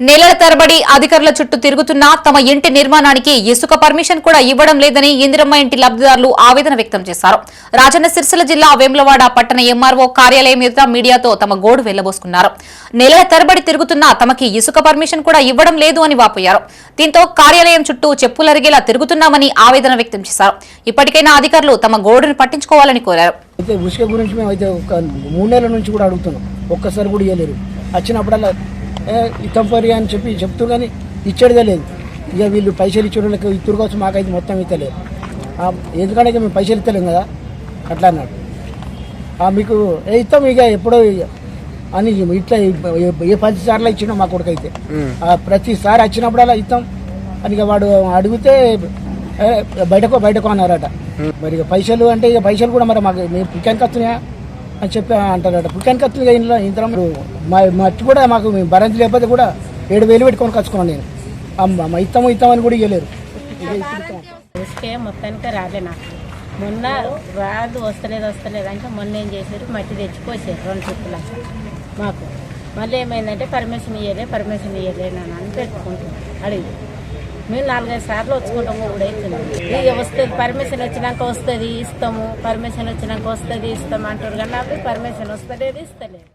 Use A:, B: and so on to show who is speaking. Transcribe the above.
A: నెలల తరబడి అధికారుల చుట్టూ తిరుగుతున్నా తమ ఇంటి నిర్మాణానికి ఇసుక పర్మిషన్ కూడా ఇవ్వడం లేదని ఇందిరమ్మ ఇంటి లబ్దిదారులు ఆవేదన వ్యక్తం చేశారు. రాజన్న సిరిసిల్ల జిల్లా వేములవాడ పట్టణ ఎంఆర్ఓ కార్యాలయం ఎదుట మీడియాతో తమ గోడు వెళ్ళబోసుకున్నారు. నెలల తరబడి తిరుగుతున్నా తమకి ఇసుక పర్మిషన్ కూడా ఇవ్వడం లేదు అని వాపోయారు. దీంతో కార్యాలయం చుట్టూ చెప్పులరిగేలా తిరుగుతున్నామని ఆవేదన వ్యక్తం చేశారు. ఇప్పటికైనా అధికారులు తమ గోడును పట్టించుకోవాలని కోరారు.
B: అయితే గురించి మేము అయితే ఒక మూడు నెలల నుంచి కూడా అడుగుతున్నాం. ఒక్కసారి కూడా ఇవ్వలేరు వచ్చినప్పుడల్లా ఇతంపరి అని చెప్పి చెప్తూ కానీ ఇచ్చేదే లేదు ఇక వీళ్ళు పైసలు ఇచ్చే వాళ్ళకి ఇద్దరు కావచ్చు మాకైతే మొత్తం ఇస్తలేదు ఎందుకంటే మేము పైసలు ఇస్తలేం కదా? అట్లా అన్నాడు. మీకు ఏ ఇస్తాం ఇక ఎప్పుడో ఇక అని ఇట్లా ఏ- పది సార్లు ఇచ్చినా మా కొడుకు అయితే ఆ, ప్రతిసారి వచ్చినప్పుడల్లా ఇస్తాం అని వాడు అడిగితే బయటకో బయటకో అన్నారట. మరి ఇక పైసలు అంటే ఇక పైసలు కూడా మరి మాకు మేము వస్తున్నాయా? అని చెప్పి అంటారట పుక్కానికి వస్తుంది ఇంట్లో ఇంత మా మట్టి కూడా మాకు మేము భరించి లేకపోతే కూడా ఏడు వేలు పెట్టుకొని కచ్చుకున్నాను నేను. అమ్మ మా ఇస్తాము ఇస్తామని కూడా ఇవ్వలేరు
C: ఇసుకే మొత్తానికి రాలే నాకు. మొన్న రాదు వస్తలేదు వస్తలేదు అంటే మొన్న ఏం చేశారు? మట్టి తెచ్చిపోసారు రెండు చుట్టుల మాకు. మళ్ళీ ఏమైందంటే పర్మిషన్ ఇవ్వలే పర్మిషన్ ఇవ్వలేనని నన్ను అని అడిగి. మేము నాలుగైదు సార్లు వచ్చుకుంటాము కూడా అవుతుంది ఇక వస్తుంది పర్మిషన్ వచ్చినాక వస్తుంది ఇస్తాము. పర్మిషన్ వచ్చినాక వస్తుంది ఇస్తాము అంటారు కానీ నాకు పర్మిషన్ వస్తలేదు ఇస్తలేదు.